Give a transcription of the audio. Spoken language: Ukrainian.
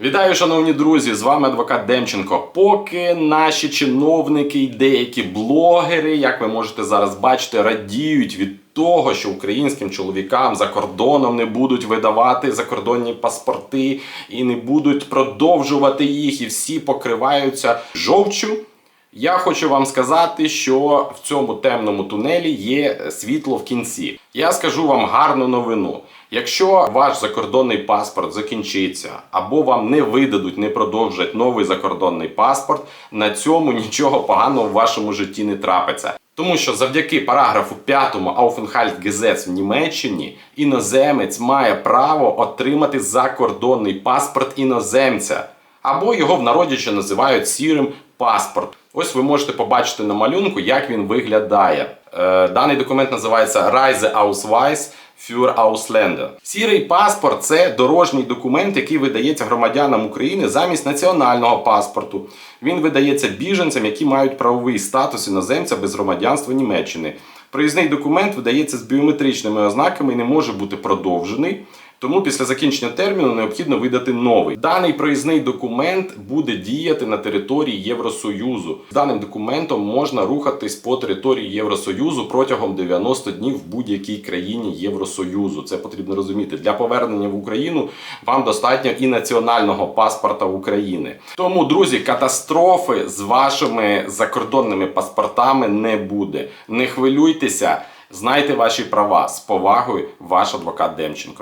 Вітаю, шановні друзі! З вами адвокат Демченко. Поки наші чиновники і деякі блогери, як ви можете зараз бачити, радіють від того, що українським чоловікам за кордоном не будуть видавати закордонні паспорти і не будуть продовжувати їх, і всі покриваються жовчу. Я хочу вам сказати, що в цьому темному тунелі є світло в кінці. Я скажу вам гарну новину. Якщо ваш закордонний паспорт закінчиться, або вам не видадуть, не продовжать новий закордонний паспорт, на цьому нічого поганого в вашому житті не трапиться. Тому що завдяки параграфу 5 Aufenthaltsgesetz в Німеччині іноземець має право отримати закордонний паспорт іноземця або його в народі ще називають сірим паспорт. Ось ви можете побачити на малюнку, як він виглядає. Е, Даний документ називається Reiseausweis für Ausländer. Сірий паспорт це дорожній документ, який видається громадянам України замість національного паспорту. Він видається біженцям, які мають правовий статус іноземця без громадянства Німеччини. Проїзний документ видається з біометричними ознаками і не може бути продовжений. Тому після закінчення терміну необхідно видати новий. Даний проїзний документ буде діяти на території Євросоюзу. З даним документом можна рухатись по території Євросоюзу протягом 90 днів в будь-якій країні Євросоюзу. Це потрібно розуміти. Для повернення в Україну вам достатньо і національного паспорта України. Тому, друзі, катастрофи з вашими закордонними паспортами не буде. Не хвилюйтеся, знайте ваші права. З повагою, ваш адвокат Демченко.